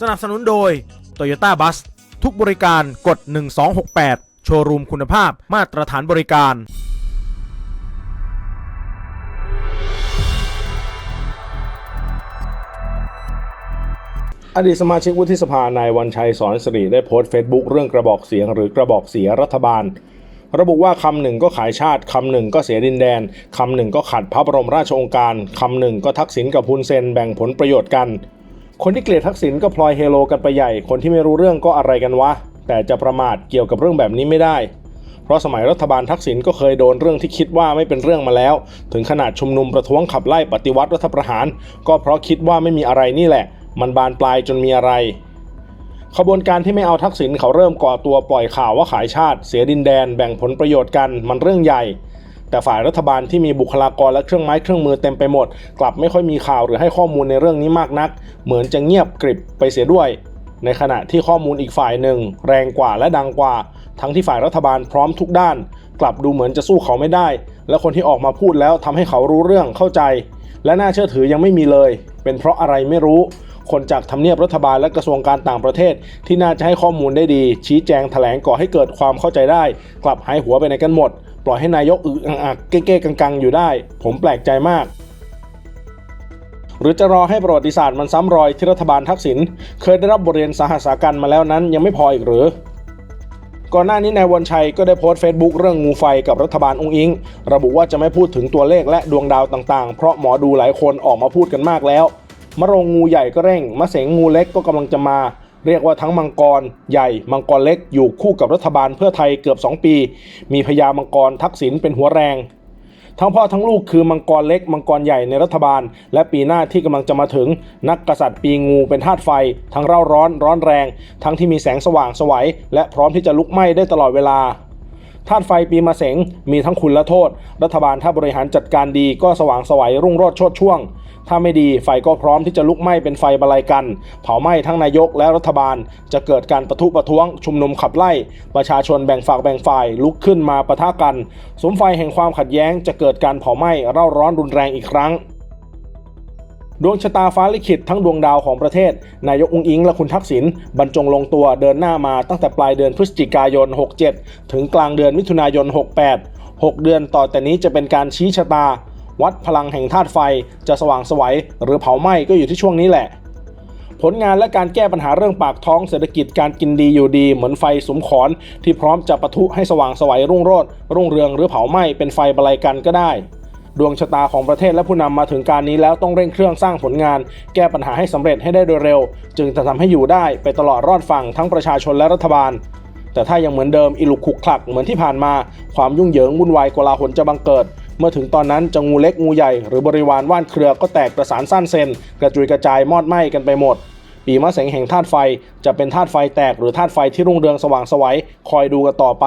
สนับสนุนโดย Toyota Bus ทุกบริการกด 1268 โชว์รูมคุณภาพมาตรฐานบริการ อดีตสมาชิกวุฒิสภานายวันชัยสอนสิริได้โพสต์เฟซบุ๊กเรื่องกระบอกเสียงหรือกระบอกเสียรัฐบาล ระบุว่าคำหนึ่งก็ขายชาติ คำหนึ่งก็เสียดินแดน คำหนึ่งก็ขัดพระบรมราชโองการ คำหนึ่งก็ทักษิณกับพุนเซนแบ่งผลประโยชน์กัน คนที่เกลียดทักษิณก็พลอยเฮโลกันไปใหญ่ คนที่ไม่รู้เรื่องก็อะไรกันวะ แต่จะประมาทเกี่ยวกับเรื่องแบบนี้ไม่ได้ เพราะสมัยรัฐบาลทักษิณก็เคยโดนเรื่องที่คิดว่าไม่เป็นเรื่องมาแล้ว ถึงขนาดชุมนุมประท้วงขับไล่ปฏิวัติรัฐประหาร ก็เพราะคิดว่าไม่มีอะไรนี่แหละ มันบานปลายจนมีอะไร ขบวนการที่ไม่เอาทักษิณเขาเริ่มก่อตัวปล่อยข่าวว่าขายชาติ เสียดินแดน แบ่งผลประโยชน์กัน มันเรื่องใหญ่ แต่ฝ่ายรัฐบาลที่มีบุคลากรและเครื่องไม้เครื่องมือเต็มไปหมด กลับไม่ค่อยมีข่าวหรือให้ข้อมูลในเรื่องนี้มากนัก เหมือนจะเงียบกริบไปเสียด้วย ในขณะที่ข้อมูลอีกฝ่ายหนึ่ง แรงกว่าและดังกว่า ทั้งที่ฝ่ายรัฐบาลพร้อมทุกด้าน กลับดูเหมือนจะสู้เขาไม่ได้ และคนที่ออกมาพูดแล้วทำให้เขารู้เรื่องเข้าใจ และน่าเชื่อถือยังไม่มีเลย เป็นเพราะอะไรไม่รู้คนจากทำเนียบรัฐบาลและกระทรวงการต่างประเทศ ที่น่าจะให้ข้อมูลได้ดี ชี้แจงแถลงก่อให้เกิดความเข้าใจได้ กลับหายหัวไปไหนกันหมด ปล่อยให้นายกอึกอักเก้ๆกังๆ อยู่ได้ ผมแปลกใจมาก หรือจะรอให้ประวัติศาสตร์มันซ้ำรอยที่รัฐบาลทักษิณเคยได้รับบทเรียนสาหัสากันมาแล้วนั้นยังไม่พออีกหรือก่อนหน้านี้นายวันชัยก็ได้โพสต์เฟซบุ๊กเรื่องงูไฟกับรัฐบาลองค์อิง ระบุว่าจะไม่พูดถึงตัวเลขและดวงดาวต่างๆ เพราะหมอดูหลายคนออกมาพูดกันมากแล้ว มะโรงงูใหญ่ก็เร่ง มะเสงงูเล็กก็กำลังจะมา เรียกว่าทั้งมังกรใหญ่ มังกรเล็กอยู่คู่กับรัฐบาลเพื่อไทยเกือบ 2 ปี มีพญามังกรทักษิณเป็นหัวแรง ทั้งพ่อทั้งลูกคือมังกรเล็ก มังกรใหญ่ในรัฐบาล และปีหน้าที่กำลังจะมาถึง นักกษัตริย์ปีงูเป็นธาตุไฟ ทั้งเร่าร้อนร้อนแรง ทั้งที่มีแสงสว่างสวัยและพร้อมที่จะลุกไหม้ได้ตลอดเวลา ธาตุไฟปีมะเสงมีทั้งคุณและโทษ รัฐบาลถ้าบริหารจัดการดีก็สว่างสวัยรุ่งโรจน์โชดช่วง ถ้าไม่ดีไฟก็พร้อมที่จะลุกไหม้เป็นไฟบะไลกัน เผาไหม้ทั้งนายกและรัฐบาล จะเกิดการประทุประท้วง ชุมนุมขับไล่ ประชาชนแบ่งฝักแบ่งฝ่ายลุกขึ้นมาปะทะกันสมไฟแห่งความขัดแย้งจะเกิดการเผาไหม้เร่าร้อนรุนแรงอีกครั้ง ดวงชะตาฟ้าลิขิตทั้งดวงดาวของประเทศ นายกองอิงและคุณทักษิณบรรจงลงตัวเดินหน้ามาตั้งแต่ปลายเดือนพฤศจิกายน 67 ถึงกลางเดือนมิถุนายน 68 6 เดือนต่อแต่นี้จะเป็นการชี้ชะตา วัดพลังแห่งธาตุไฟจะสว่างไสวัยหรือเผาไหม้ก็อยู่ที่ช่วงนี้แหละ ผลงานและการแก้ปัญหาเรื่องปากท้องเศรษฐกิจการกินดีอยู่ดีเหมือนไฟสุมขอน ที่พร้อมจะปะทุให้สว่างไสวัยรุ่งโรจน์รุ่งเรืองหรือเผาไหม้เป็นไฟบะไลกันก็ได้ ดวงชะตาของประเทศและผู้นำมาถึงการนี้แล้วต้องเร่งเครื่องสร้างผลงาน แก้ปัญหาให้สำเร็จให้ได้โดยเร็ว จึงจะทำให้อยู่ได้ไปตลอดรอดฝั่งทั้งประชาชนและรัฐบาล แต่ถ้ายังเหมือนเดิมอิลุกขุกคลักเหมือนที่ผ่านมา ความยุ่งเหยิงวุ่นวายกลาหลจะบังเกิด เมื่อถึงตอนนั้นจะงูเล็กงูใหญ่หรือบริวารว่านเครือก็แตกกระสานสั้นเซนกระจุยกระจายมอดไหม้กันไปหมดปีมะเสงแห่งธาตุไฟจะเป็นธาตุไฟแตกหรือธาตุไฟที่รุ่งเรืองสว่างสวัยคอยดูกันต่อไป